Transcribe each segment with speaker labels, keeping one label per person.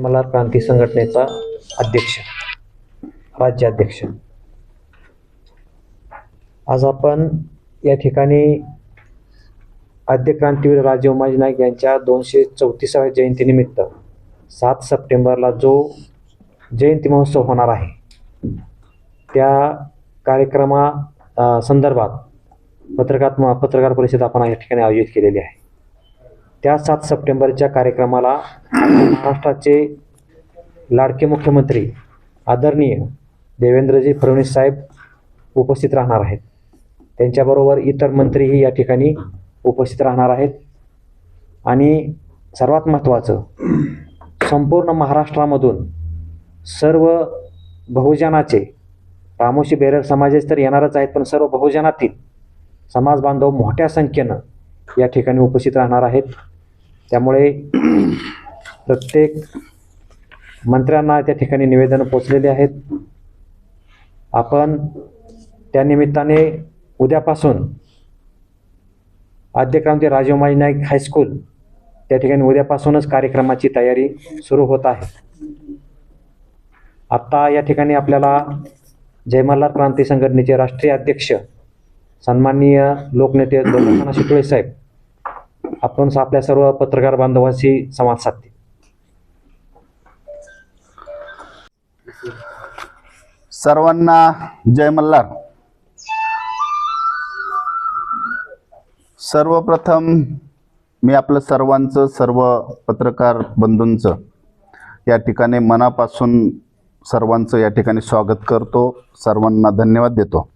Speaker 1: मल्हार क्रांती संघटनेचा अध्यक्ष राज्याध्यक्ष. आज आपण या ठिकाणी आद्य क्रांतीवीर राजे उमाजी नाईक यांच्या दोनशे चौतीसाव्या जयंतीनिमित्त सात सप्टेंबरला जो जयंती महोत्सव होणार आहे त्या कार्यक्रमा संदर्भात पत्रकार पत्रकार परिषद आपण या ठिकाणी आयोजित केलेली आहे. त्या सात सप्टेंबरच्या कार्यक्रमाला महाराष्ट्राचे लाडके मुख्यमंत्री आदरणीय देवेंद्रजी फडणवीस साहेब उपस्थित राहणार आहेत. त्यांच्याबरोबर इतर मंत्रीही या ठिकाणी उपस्थित राहणार आहेत. आणि सर्वात महत्त्वाचं संपूर्ण महाराष्ट्रामधून सर्व बहुजनाचे रामोशी बेरर समाजेस तर येणारच आहेत पण सर्व बहुजनातील समाज बांधव मोठ्या संख्येनं या ठिकाणी उपस्थित राहणार आहेत. त्यामुळे प्रत्येक मंत्र्यांना त्या ठिकाणी निवेदनं पोचलेली आहेत. आपण त्या निमित्ताने उद्यापासून आद्यक्रांती राजीव माई नाईक हायस्कूल त्या ठिकाणी उद्यापासूनच कार्यक्रमाची तयारी सुरू होत आहे. आत्ता या ठिकाणी आपल्याला जयमल्हार क्रांती संघटनेचे राष्ट्रीय अध्यक्ष सन्माननीय लोकनेते दोनखाना शितोळे साहेब आपण आपल्या सर्व पत्रकार बांधवांशी संवाद साधते
Speaker 2: सर्वांना जय मल्हार. सर्वप्रथम मी आपलं सर्वांचं सर्व पत्रकार बंधूंचं या ठिकाणी मनापासून सर्वांचं या ठिकाणी स्वागत करतो. सर्वांना धन्यवाद देतो.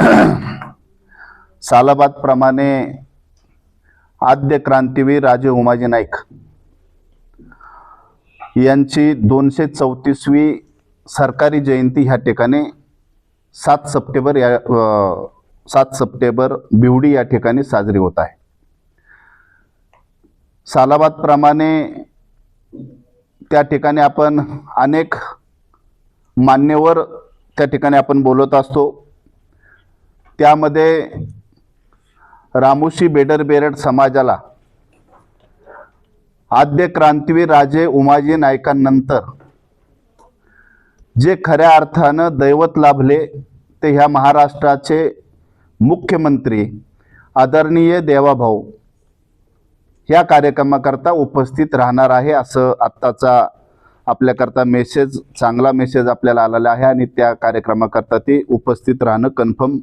Speaker 2: सालाबादप्रमाणे आद्य क्रांतीवीर राजे उमाजी नाईक. यांची दोनशे चौतीसवी सरकारी जयंती ह्या ठिकाणी सात सप्टेंबर या सात सप्टेंबर बिवडी या ठिकाणी साजरी होत आहे. सालाबादप्रमाणे त्या ठिकाणी आपण अनेक मान्यवर त्या ठिकाणी आपण बोलत असतो. त्यामध्ये रामोशी बेडर बेरड समाजाला. आद्य क्रांतीवीर राजे उमाजी नायकांनंतर. जे खऱ्या अर्थानं दैवत लाभले ते ह्या महाराष्ट्राचे मुख्यमंत्री आदरणीय देवाभाऊ ह्या कार्यक्रमाकरता उपस्थित राहणार आहे असं आत्ताचा आपल्याकरता मेसेज चांगला मेसेज आपल्याला आलेला आहे आणि त्या कार्यक्रमाकरता ते उपस्थित राहणं कन्फर्म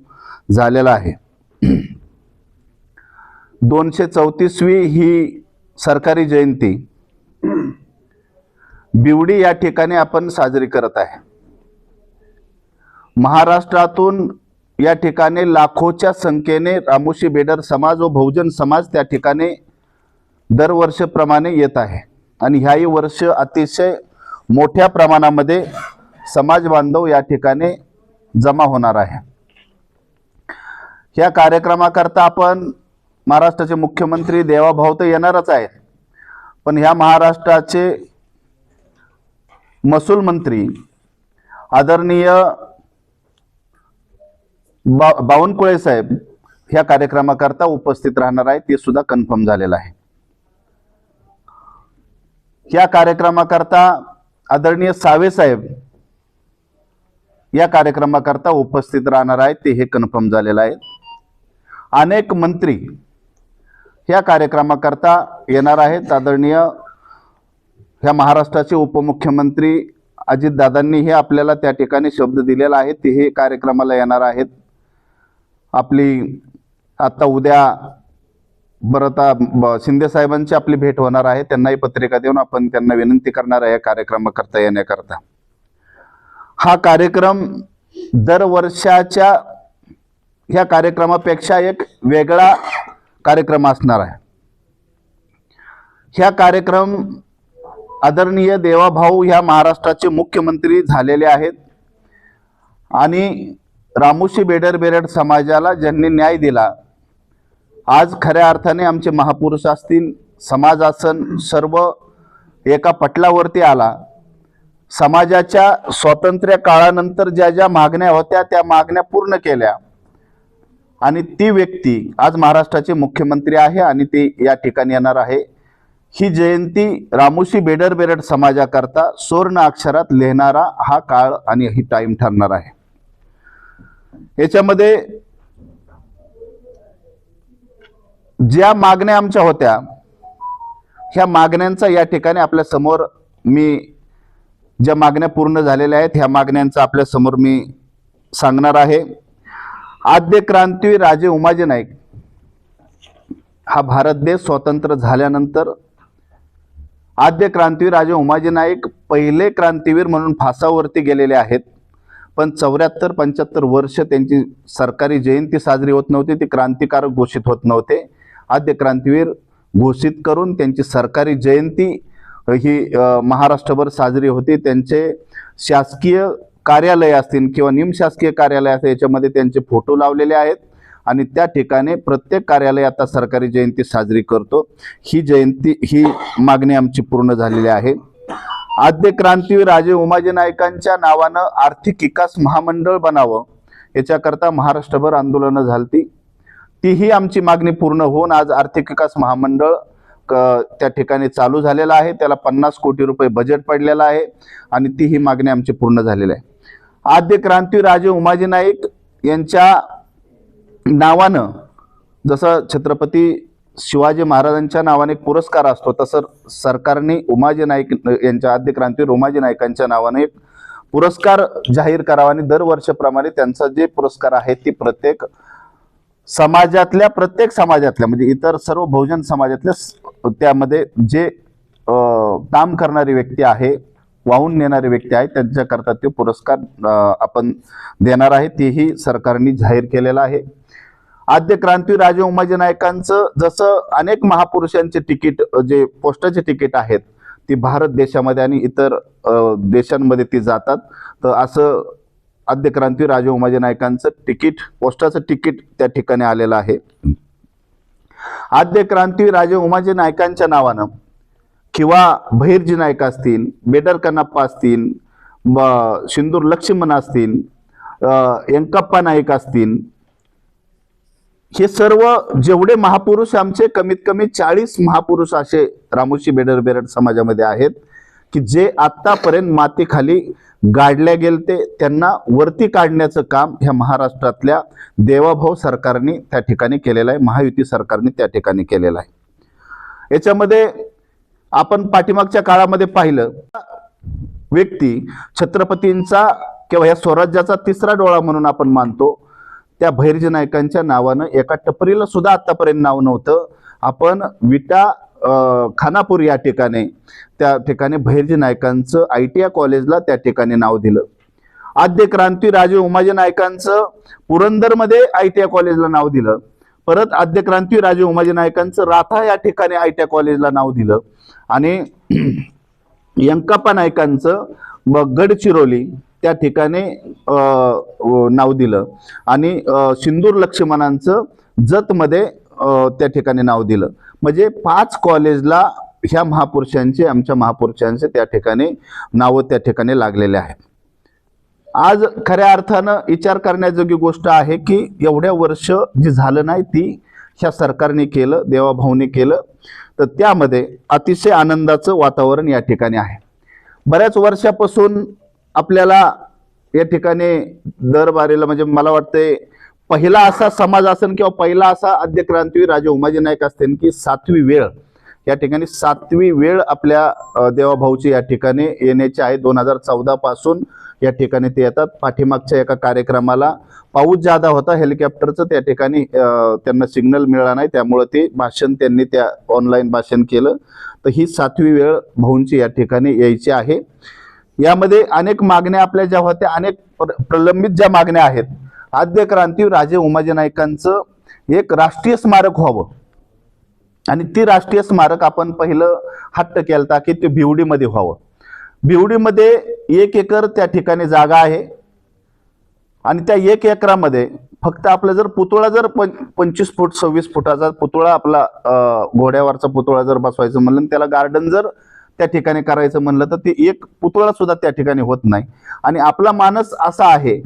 Speaker 2: झालेलं आहे. दोनशे चौतीसवी ही सरकारी जयंती. बिवडी या ठिकाणी आपण साजरी करत आहे. महाराष्ट्रातून या ठिकाणी लाखोच्या संख्येने रामोशी बेडर समाज व बहुजन समाज त्या ठिकाणी दरवर्षप्रमाणे येत आहे. आणि ह्याही वर्ष अतिशय मोठ्या प्रमाणामध्ये समाज बांधव या ठिकाणी जमा होणार आहे. ह्या कार्यक्रमाकरता आपण महाराष्ट्राचे मुख्यमंत्री देवाभाऊ तर येणारच आहेत. पण ह्या महाराष्ट्राचे महसूल मंत्री आदरणीय बा बावनकुळे साहेब ह्या कार्यक्रमाकरता उपस्थित राहणार आहे ते सुद्धा कन्फर्म झालेलं आहे. या कार्यक्रमाकरता आदरणीय सावे साहेब या कार्यक्रमाकरता उपस्थित राहणार आहेत ते हे कन्फर्म झालेलं आहे. अनेक मंत्री ह्या कार्यक्रमाकरता येणार आहेत आदरणीय ह्या महाराष्ट्राचे उपमुख्यमंत्री अजितदादांनीही आपल्याला त्या ठिकाणी शब्द दिलेला आहे. तेही कार्यक्रमाला येणार आहेत. आपली आत्ता उद्या बरता आता आपली भेट होणार आहे. त्यांनाही पत्रिका देऊन आपण त्यांना विनंती करणार आहे या कार्यक्रमाकरता येण्याकरता. हा कार्यक्रम दरवर्षाच्या ह्या कार्यक्रमापेक्षा एक वेगळा कार्यक्रम असणार आहे. ह्या कार्यक्रम आदरणीय देवाभाऊ ह्या महाराष्ट्राचे मुख्यमंत्री झालेले आहेत आणि रामोशी बेडर बेरड समाजाला ज्यांनी न्याय दिला आज खऱ्या अर्थाने आमचे महापुरुष असतील समाजासन सर्व एका पटलावरती आला. समाजाच्या स्वातंत्र्य काळानंतर ज्या ज्या मागण्या होत्या त्या मागण्या पूर्ण केल्या. आणि ती व्यक्ती आज महाराष्ट्राचे मुख्यमंत्री आहे आणि ती या ठिकाणी येणार आहे. ही जयंती रामोशी बेडर बेरड समाजाकरता सुवर्ण अक्षरात लिहिणारा हा काळ आणि ही टाइम ठरणार आहे. याच्यामध्ये ज्या मागण्या आमच्या होत्या ह्या मागण्यांचा या ठिकाणी आपल्यासमोर मी ज्या मागण्या पूर्ण झालेल्या आहेत ह्या मागण्यांचा आपल्यासमोर मी सांगणार आहे. आद्य क्रांतीवीर राजे उमाजी नाईक. हा भारत देश स्वतंत्र झाल्यानंतर आद्य क्रांतीवीर राजे उमाजी नाईक पहिले क्रांतीवीर म्हणून फासावरती गेलेले आहेत. पण चौऱ्याहत्तर पंच्याहत्तर वर्ष त्यांची सरकारी जयंती साजरी होत नव्हती ती क्रांतिकारक घोषित होत नव्हते. आद्य क्रांतीवीर घोषित करून त्यांची सरकारी जयंती ही महाराष्ट्रभर साजरी होती. त्यांचे शासकीय कार्यालय असतील किंवा निमशासकीय कार्यालय असतील याच्यामध्ये त्यांचे फोटो लावलेले आहेत. आणि त्या ठिकाणी प्रत्येक कार्यालय आता सरकारी जयंती साजरी करतो. ही जयंती ही मागणी आमची पूर्ण झालेली आहे. आद्य क्रांतीवीर राजे उमाजी नायकांच्या नावानं आर्थिक विकास महामंडळ बनावं याच्याकरता महाराष्ट्रभर आंदोलनं झालती. तीही आमची मागणी पूर्ण होऊन आज आर्थिक विकास महामंडळ क- त्या ठिकाणी चालू झालेलं आहे. त्याला पन्नास कोटी रुपये बजेट पडलेलं आहे. आणि तीही मागणी आमची पूर्ण झालेली आहे. आद्य क्रांती राजे उमाजी नाईक यांच्या नावानं जसं छत्रपती शिवाजी महाराजांच्या नावाने एक पुरस्कार असतो तसं सरकारने उमाजी नाईक यांच्या आद्य क्रांतीवीर उमाजी नाईकांच्या नावाने एक पुरस्कार जाहीर करावा आणि दरवर्षाप्रमाणे त्यांचा जे पुरस्कार आहे ती प्रत्येक समाजातल्या प्रत्येक समाजातल्या म्हणजे इतर सर्व बहुजन समाजातल्या त्यामध्ये जे काम करणारी व्यक्ती आहे वाहून नेणारी व्यक्ती आहेत त्यांच्याकरता ते पुरस्कार आपण देणार आहे तेही सरकारने जाहीर केलेलं आहे. आद्य क्रांती राजे उमाजी नायकांचं जसं अनेक महापुरुषांचे तिकीट जे पोस्टाचे तिकीट आहेत ती भारत देशामध्ये आणि इतर देशांमध्ये ती जातात. तर असं आद्य क्रांती राजे उमाजी नायकांचं तिकीट पोस्टाचं तिकीट त्या ठिकाणी आलेलं आहे. आद्य क्रांती राजे उमाजी नायकांच्या नावानं किंवा भैरजी नायक असतील बेडर कनाप्पा असतील सिंदूर लक्ष्मण असतील यंकप्पा नाईक असतील हे सर्व जेवढे महापुरुष आमचे कमीत कमी चाळीस महापुरुष असे रामोशी बेडर बेरड समाजामध्ये आहेत की जे आतापर्यंत मातीखाली गाडल्या गेलते त्यांना वरती काढण्याचं काम ह्या महाराष्ट्रातल्या देवाभाऊ सरकारने त्या ठिकाणी केलेलं आहे महायुती सरकारने त्या ठिकाणी केलेलं आहे. याच्यामध्ये आपण पाठीमागच्या काळामध्ये पाहिलं व्यक्ती छत्रपतींचा किंवा या स्वराज्याचा तिसरा डोळा म्हणून आपण मानतो. त्या भैरजी नायकांच्या नावानं एका टपरीला सुद्धा आतापर्यंत नाव नव्हतं. आपण विटा खानापूर या ठिकाणी त्या ठिकाणी भैरजी नायकांचं आय टी आय कॉलेजला त्या ठिकाणी नाव दिलं. आद्य क्रांती राजे उमाजी नायकांचं पुरंदरमध्ये आय टी आय कॉलेजला नाव दिलं. परत आद्य क्रांती राजे उमाजी नायकांचं राथा या ठिकाणी आय टी आय कॉलेजला नाव दिलं. आणि यंकाप्पा नायकांचं गडचिरोली त्या ठिकाणी नाव दिलं. आणि सिंदूर लक्ष्मणांचं जतमध्ये त्या ठिकाणी नाव दिलं. म्हणजे पाच कॉलेजला ह्या महापुरुषांचे आमच्या महापुरुषांचे त्या ठिकाणी नावं त्या ठिकाणी लागलेले आहेत. आज खऱ्या अर्थानं विचार करण्याजोगी गोष्ट आहे की एवढ्या वर्ष जी झालं नाही ती ह्या सरकारने केलं देवाभाऊने केलं तर त्यामध्ये अतिशय आनंदाचं वातावरण या ठिकाणी आहे. बऱ्याच वर्षापासून आपल्याला या ठिकाणी दरबारीला म्हणजे मला वाटतंय पहिला असा समाज असेल किंवा पहिला असा आद्य क्रांतीवीर राजे उमाजी नाईक असतील की सातवी वेळ या ठिकाणी सातवी वेळ आपल्या देवाभाऊची या ठिकाणी येण्याची आहे. दोन हजार चौदा पासून या ठिकाणी ते येतात. पाठीमागच्या एका कार्यक्रमाला पाऊस जादा होता हेलिकॉप्टरचं त्या ठिकाणी त्यांना सिग्नल मिळाला नाही. त्यामुळं ते भाषण त्यांनी त्या ऑनलाईन भाषण केलं. तर ही सातवी वेळ भाऊंची या ठिकाणी यायची आहे. यामध्ये अनेक मागण्या आपल्या ज्या होत्या अनेक प्र- प्रलंबित ज्या मागण्या आहेत. आद्य क्रांती राजे उमाजी नायकांचं एक राष्ट्रीय स्मारक व्हावं. आणि ती राष्ट्रीय स्मारक आपण पहिलं हट्ट केलता की ते भिवडीमध्ये व्हावं. भिवडीमध्ये एक एकर त्या ठिकाणी जागा आहे. आणि त्या एक एकरामध्ये फक्त आपला जर पुतळा जर पं पंचवीस फूट सव्वीस फुटाचा पुतळा आपला घोड्यावरचा पुतळा जर बसवायचं म्हणलं आणि त्याला गार्डन जर त्या ठिकाणी करायचं म्हणलं तर ते एक पुतळा सुद्धा त्या ठिकाणी होत नाही. आणि आपला मानस असा आहे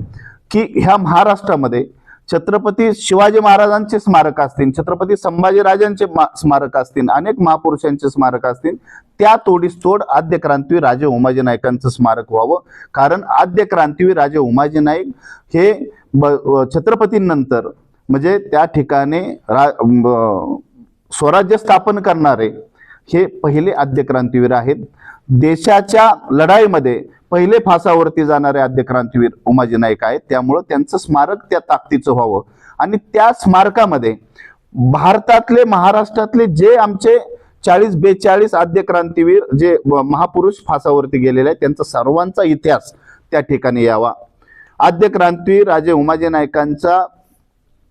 Speaker 2: की ह्या महाराष्ट्रामध्ये छत्रपती शिवाजी महाराजांचे स्मारक असतील छत्रपती संभाजीराजांचे मा- स्मारक असतील अनेक महापुरुषांचे स्मारक असतील त्या तोडीस तोड आद्य क्रांतीवीर राजे उमाजी नाईकांचं स्मारक व्हावं. कारण आद्य क्रांतीवीर राजे उमाजी नाईक हे ब- छत्रपतींनंतर म्हणजे त्या ठिकाणी रा ब- स्वराज्य स्थापन करणारे हे पहिले आद्य क्रांतीवीर आहेत. देशाच्या लढाईमध्ये पहिले फासावरती जाणारे आद्य क्रांतीवीर उमाजी नाईक आहेत. त्यामुळं त्यांचं स्मारक त्या ताकदीचं व्हावं. आणि त्या स्मारकामध्ये भारतातले महाराष्ट्रातले जे आमचे चाळीस बेचाळीस आद्य क्रांतीवीर जे व- महापुरुष फासावरती गेलेले आहेत त्यांचा सर्वांचा इतिहास त्या ठिकाणी यावा. आद्य क्रांतीवीर राजे उमाजी नायकांचा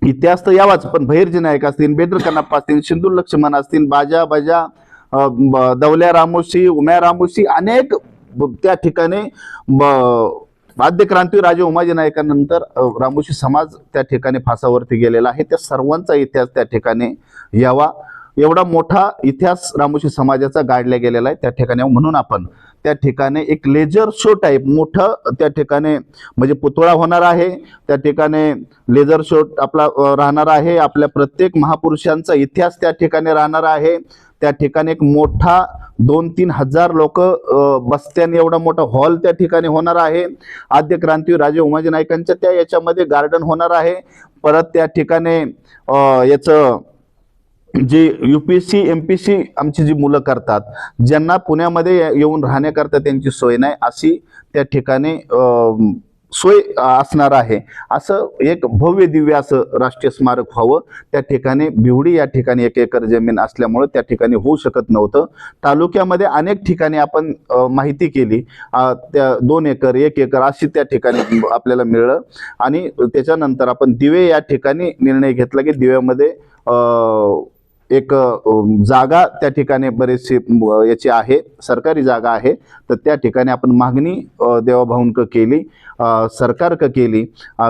Speaker 2: इतिहास तर यावाच पण भैरजी नायक असतील बेडरकन्नाप्पा असतील सिंधू लक्ष्मण असतील बाजा बाजा दौल्या ब- रामोशी उम्या रामोशी अनेक त्या ठिकाणी ब- आद्य क्रांती राजे उमाजी नायकानंतर रामोशी समाज त्या ठिकाणी फासावरती गेलेला आहे. त्या सर्वांचा इतिहास त्या ठिकाणी यावा. एवढा मोठा इतिहास रामोशी समाजाचा गाडला गेलेला आहे त्या ठिकाणी. म्हणून आपण त्या ठिकाणी एक लेझर शो टाईप मोठं त्या ठिकाणी म्हणजे पुतळा होणार आहे. त्या ठिकाणी लेझर शो आपला राहणार आहे. आपल्या प्रत्येक महापुरुषांचा इतिहास त्या ठिकाणी राहणार आहे. त्या ठिकाणी एक मोठा दोन तीन हजार लोक बसत्याने एवढा मोठा हॉल त्या ठिकाणी होणार आहे. आद्य क्रांती राजे उमाजी नाईकांच्या त्या याच्यामध्ये गार्डन होणार आहे. परत त्या ठिकाणी याचं जी U P S C M P S C जी मुलं करतात ज्यांना पुण्यामध्ये येऊन राहण्याकरता त्यांची सोय नाही अशी त्या ठिकाणी सोय असणार आहे. असं एक भव्य दिव्य असं राष्ट्रीय स्मारक व्हावं. त्या ठिकाणी भिवडी या ठिकाणी एक एकर जमीन असल्यामुळं त्या ठिकाणी होऊ शकत नव्हतं. तालुक्यामध्ये अनेक ठिकाणी आपण माहिती केली. त्या दोन एकर एक एकर अशी त्या ठिकाणी आपल्याला मिळलं. आणि त्याच्यानंतर आपण दिवे या ठिकाणी निर्णय घेतला की दिव्यामध्ये एक जागा त्या ठिकाणी बरेचशी याची आहे सरकारी जागा आहे. तर त्या ठिकाणी आपण मागणी देवाभाऊंक केली सरकारक केली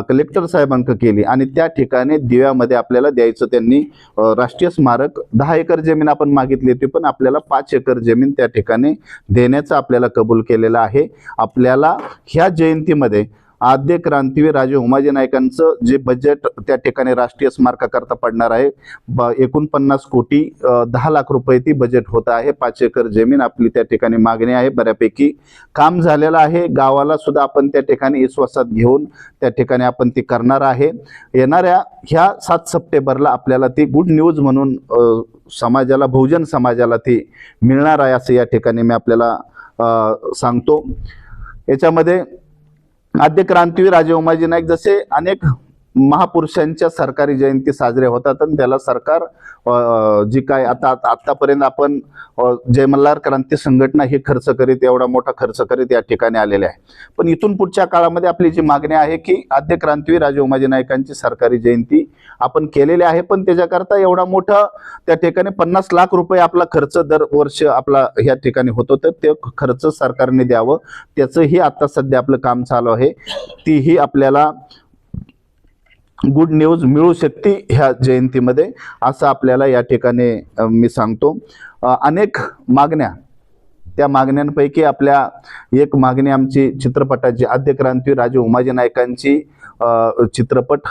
Speaker 2: कलेक्टर साहेबांक केली आणि त्या ठिकाणी दिव्यामध्ये आपल्याला द्यायचं त्यांनी राष्ट्रीय स्मारक. दहा एकर जमीन आपण मागितली होती पण आपल्याला पाच एकर जमीन त्या ठिकाणी देण्याचं आपल्याला कबूल केलेलं आहे. आपल्याला ह्या जयंतीमध्ये आद्य क्रांतीवीर राजे उमाजी नायकांचं जे बजेट त्या ठिकाणी राष्ट्रीय स्मारकाकरता पडणार आहे ब एकोणपन्नास कोटी दहा लाख रुपये ती बजेट होत आहे. पाच एकर जमीन आपली त्या ठिकाणी मागणी आहे. बऱ्यापैकी काम झालेलं आहे. गावाला सुद्धा आपण त्या ठिकाणी विश्वासात घेऊन त्या ठिकाणी आपण ती करणार आहे. येणाऱ्या ह्या सात सप्टेंबरला आपल्याला ती गुड न्यूज म्हणून समाजाला बहुजन समाजाला ती मिळणार आहे असं या ठिकाणी मी आपल्याला सांगतो. याच्यामध्ये आद्य क्रांतीवीर राजे उमाजी नाईक जसे अनेक महापुरुषांच्या सरकारी जयंती साजऱ्या होतात आणि त्याला सरकार जी काय आता आतापर्यंत आपण जयमल्लार क्रांती संघटना ही खर्च करीत एवढा मोठा खर्च करीत या ठिकाणी आलेले आहे. पण इथून पुढच्या काळामध्ये आपली जी मागणी आहे की आद्य क्रांतीवीर राजे उमाजी नाईकांची सरकारी जयंती आपण केलेली आहे पण त्याच्याकरता एवढा मोठा त्या ठिकाणी पन्नास लाख रुपये आपला खर्च दरवर्षी आपला ह्या ठिकाणी होतो तर ते खर्च सरकारने द्यावं त्याचंही आता सध्या आपलं काम चालू आहे. तीही आपल्याला गुड न्यूज मिळू शकते ह्या जयंतीमध्ये असं आपल्याला या ठिकाणी मी सांगतो. अनेक मागण्या त्या मागण्यांपैकी आपल्या एक मागणी आमची चित्रपटाची आद्यक्रांती राजे उमाजी नायकांची चित्रपट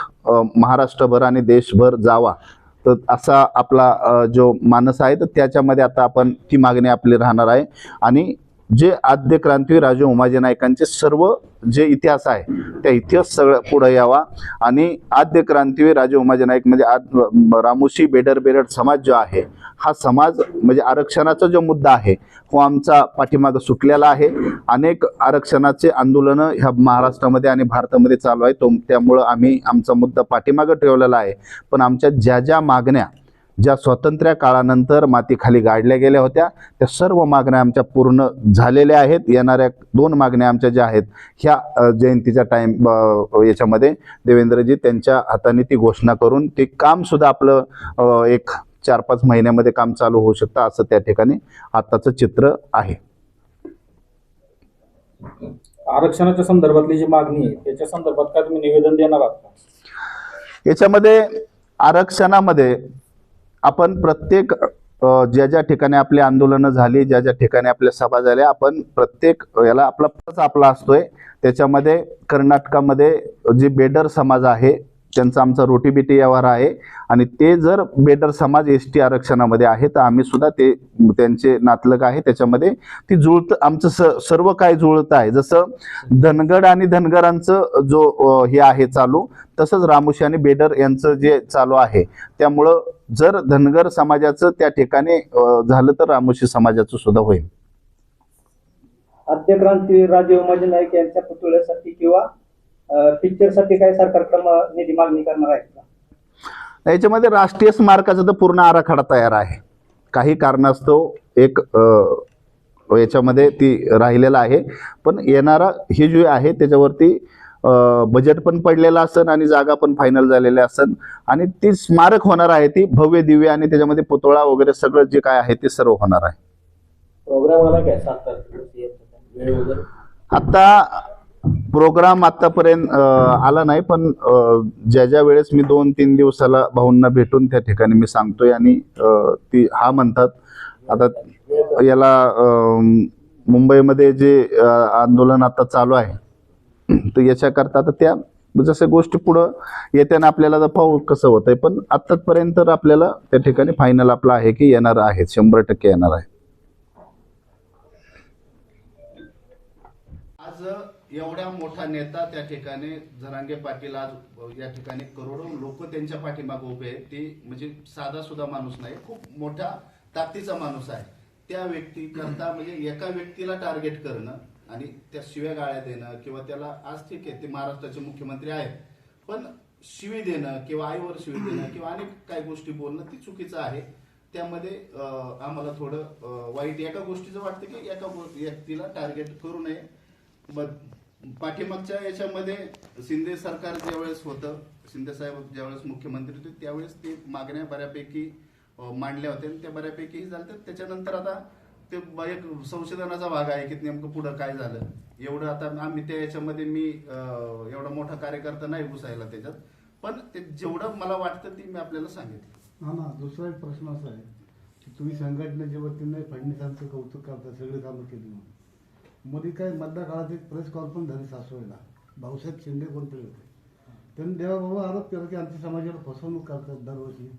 Speaker 2: महाराष्ट्रभर आणि देशभर जावा. तर असा आपला जो मानस आहे तर त्याच्यामध्ये आता आपण ती मागणी आपली राहणार आहे. आणि जे आद्य क्रांतीवीर राजे उमाजी नायकांचे सर्व जे इतिहास आहे त्या इतिहास सगळं पुढे यावा. आणि आद्य क्रांतीवीर राजे उमाजी नाईक म्हणजे आद रामोशी बेडर बेरड समाज जो आहे हा समाज म्हणजे आरक्षणाचा जो मुद्दा आहे तो आमचा पाठीमागं सुटलेला आहे. अनेक आरक्षणाचे आंदोलनं ह्या महाराष्ट्रामध्ये आणि भारतामध्ये चालू आहे तो त्यामुळं आम्ही आमचा मुद्दा पाठीमागं ठेवलेला आहे. पण आमच्या ज्या ज्या मागण्या ज्या स्वातंत्र्य काळानंतर मातीखाली गाडल्या गेल्या होत्या त्या सर्व मागण्या आमच्या पूर्ण झालेल्या आहेत. येणाऱ्या दोन मागण्या आमच्या ज्या आहेत ह्या जयंतीच्या टाईम याच्यामध्ये देवेंद्रजी त्यांच्या हाताने ती घोषणा करून ते कामसुद्धा आपलं एक चार पाच महिन्यामध्ये काम चालू होऊ शकतं असं त्या ठिकाणी आत्ताचं चित्र आहे.
Speaker 3: आरक्षणाच्या संदर्भातली जी मागणी आहे त्याच्या संदर्भात काय तुम्ही निवेदन देणार आहात?
Speaker 2: याच्यामध्ये आरक्षणामध्ये आपण प्रत्येक ज्या ज्या ठिकाणी आपली आंदोलनं झाली ज्या ज्या ठिकाणी आपल्या सभा झाल्या आपण प्रत्येक याला आपला पच आपला असतोय. त्याच्यामध्ये कर्नाटकामध्ये जे बेडर समाज आहे त्यांचा आमचा रोटीबिटी व्यवहार आहे. आणि ते जर बेडर समाज एस टी आरक्षणामध्ये आहे तर आम्ही सुद्धा ते त्यांचे नातलग आहे. त्याच्यामध्ये ती जुळत आमचं स सर्व काय जुळत आहे. जसं धनगड आणि धनगरांचं जो हे आहे चालू तसंच रामोशी आणि बेडर यांचं जे चालू आहे त्यामुळं जर धनगर समाजाचं त्या ठिकाणी झालं तर रामोशी समाजाचं सुद्धा होईल.
Speaker 4: आद्य क्रांतीवीर राजे उमाजी नाईक यांच्या पुतळ्यासाठी किंवा पिक्चरसाठी काय सरकारकडे म- निधी मागणी करणार आहे का?
Speaker 2: याच्यामध्ये राष्ट्रीय स्मारकाचा तर पूर्ण आराखडा तयार आहे. काही कारणास्तव एक याच्यामध्ये ती राहिलेला आहे. पण येणारा हे जे आहे त्याच्यावरती बजेट पण पडलेलं असन आणि जागा पण फायनल झालेल्या असन. आणि ती स्मारक होणार आहे ती भव्य दिव्य आणि त्याच्यामध्ये पुतळा वगैरे सगळं जे काय आहे ते सर्व होणार आहे.
Speaker 3: प्रोग्राम
Speaker 2: आता प्रोग्राम आतापर्यंत आला नाही पण ज्या ज्या वेळेस मी दोन तीन दिवसाला भाऊंना भेटून त्या ठिकाणी मी सांगतोय आणि ती हा म्हणतात. आता याला मुंबईमध्ये जे आंदोलन आता चालू आहे तर याच्याकरता आता त्या जसं गोष्टी पुढं येत्यानं आपल्याला आता पाहू कसं होतंय. पण आत्तापर्यंत तर आपल्याला त्या ठिकाणी फायनल आपला आहे की येणार आहे. शंभर टक्के येणार आहे. आज एवढा मोठा नेता त्या ठिकाणी जरांगे पाटील आज या ठिकाणी करोडो लोक त्यांच्या पाठीमागे उभे आहेत. ते म्हणजे साधा सुद्धा माणूस नाही खूप मोठा ताकदीचा माणूस आहे. त्या व्यक्ती करता म्हणजे एका व्यक्तीला टार्गेट करणं आणि त्या शिव्या गाळ्या देणं किंवा त्याला आज ठीक आहे ते महाराष्ट्राचे मुख्यमंत्री आहेत. पण शिवी देणं किंवा आईवर शिवी देणं किंवा अनेक काही गोष्टी बोलणं ती चुकीचं आहे. त्यामध्ये आम्हाला थोडं वाईट एका गोष्टीचं वाटतं की एका गो- व्यक्तीला टार्गेट करू नये. मग पाठीमागच्या याच्यामध्ये शिंदे सरकार ज्यावेळेस होतं शिंदे साहेब ज्यावेळेस मुख्यमंत्री होते त्यावेळेस ते मागण्या बऱ्यापैकी मांडल्या होत्या त्या बऱ्यापैकी झाल्या त्याच्यानंतर आता ते एक संशोधनाचा भाग आहे की नेमकं पुढं काय झालं. एवढं आता आम्ही त्या याच्यामध्ये मी एवढा मोठा कार्यकर्ता नाही घुसायला त्याच्यात. पण ते जेवढं मला वाटतं ते मी आपल्याला सांगितलं.
Speaker 5: हा ना दुसरा एक प्रश्न असा आहे की तुम्ही संघटनेच्या वतीने फडणवीसांचं कौतुक करता सगळे कामं केली म्हणून. मध्ये काय मधल्या काळात एक प्रेस कॉन्फरन्स झाली सासवडला भाऊसाहेब शिंदे कोणतरी होते. त्यांनी देवाबाबा आरोप केला की आमच्या समाजाला फसवणूक करतात दरवर्षी.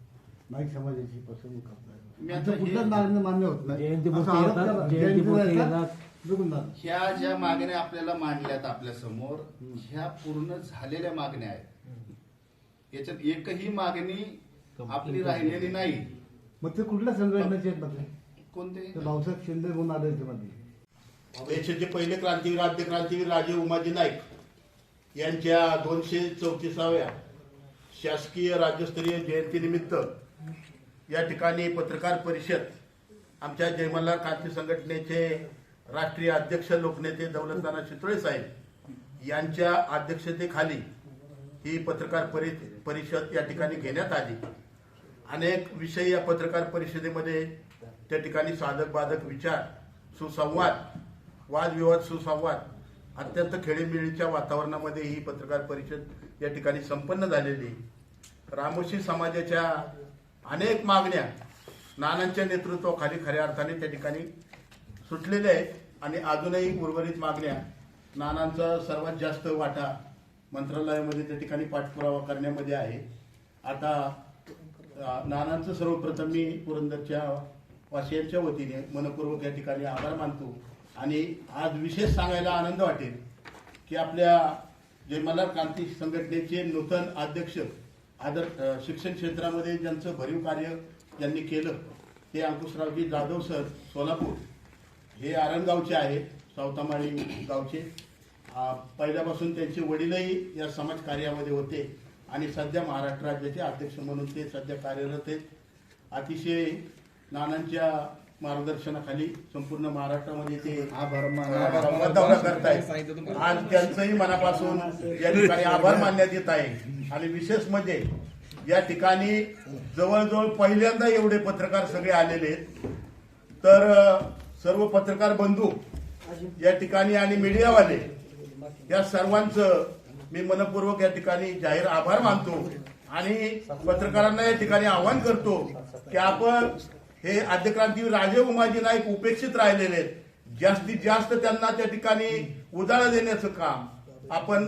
Speaker 5: नाईक समाजाची फसवणूक करतात.
Speaker 2: आता
Speaker 5: कुठल्याच मागणं मान्य होत नाही
Speaker 6: जयंती
Speaker 5: असा
Speaker 6: मूर्ती
Speaker 5: आरोप
Speaker 6: येतात,
Speaker 5: केला.
Speaker 6: जयंती
Speaker 5: जयंती
Speaker 6: मूर्ती
Speaker 5: येतात,
Speaker 6: येतात.
Speaker 5: बघून जा.
Speaker 2: ह्या ज्या मागण्या आपल्याला मांडल्यात आपल्यासमोर ह्या पूर्ण झालेल्या मागण्या आहेत याच्यात एकही मागणी आपली राहिलेली नाही
Speaker 5: मग ते कुठल्या संघटनेचे आहेत?
Speaker 2: कोणते
Speaker 5: ते भाऊसाहेब शिंदे म्हणून आले होते मध्ये
Speaker 7: देशाचे पहिले क्रांतीवीर आद्य क्रांतीवीर राजे उमाजी नाईक यांच्या दोनशे चौतीसाव्या शासकीय राज्यस्तरीय जयंतीनिमित्त या ठिकाणी पत्रकार परिषद आमच्या जयमल्हार क्रांती संघटनेचे राष्ट्रीय अध्यक्ष लोकनेते दौलतनाना चितोळे साहेब यांच्या अध्यक्षतेखाली ही पत्रकार परि परिषद या ठिकाणी घेण्यात आली. अनेक विषय या पत्रकार परिषदेमध्ये त्या ठिकाणी साधक बाधक विचार सुसंवाद वादविवाद सुसंवाद अत्यंत खेळीमेळीच्या वातावरणामध्ये ही पत्रकार परिषद या ठिकाणी संपन्न झालेली. रामोशी समाजाच्या अनेक मागण्या नानांच्या नेतृत्वाखाली खऱ्या अर्थाने त्या ठिकाणी सुटलेल्या आहेत आणि अजूनही उर्वरित मागण्या नानांचा सर्वात जास्त वाटा मंत्रालयामध्ये त्या ठिकाणी पाठपुरावा करण्यामध्ये आहे. आता नानांचं सर्वप्रथम मी पुरंदरच्या वासियांच्या वतीने मनपूर्वक या ठिकाणी आभार मानतो. आणि आज विशेष सांगायला आनंद वाटेल की आपल्या जयमल्हार क्रांती संघटनेचे नूतन अध्यक्ष आदर शिक्षण क्षेत्रामध्ये ज्यांचं भरीव कार्य ज्यांनी केलं ते अंकुशरावजी जाधव सर सोलापूर. हे आरणगावचे आहे सावतामाळी गावचे. पहिल्यापासून त्यांचे वडीलही या समाज कार्यामध्ये होते आणि सध्या महाराष्ट्र राज्याचे अध्यक्ष म्हणून ते सध्या कार्यरत आहेत. अतिशय नानांच्या मार्गदर्शनाखाली संपूर्ण महाराष्ट्रामध्ये ते संवाद दौरा करतायत. आज त्यांचंही मनापासून या ठिकाणी आभार मानण्यात येत आहे. आणि विशेष म्हणजे या ठिकाणी जवळजवळ पहिल्यांदा एवढे पत्रकार सगळे आलेले आहेत. तर सर्व पत्रकार बंधू या ठिकाणी आणि मीडियावाले या सर्वांचं मी मनपूर्वक या ठिकाणी जाहीर आभार मानतो आणि पत्रकारांना या ठिकाणी आवाहन करतो की आपण हे आद्यक्रांती राजे उमाजी नाईक उपेक्षित राहिलेले आहेत. जास्तीत जास्त त्यांना त्या ठिकाणी उजाळा देण्याचं काम आपण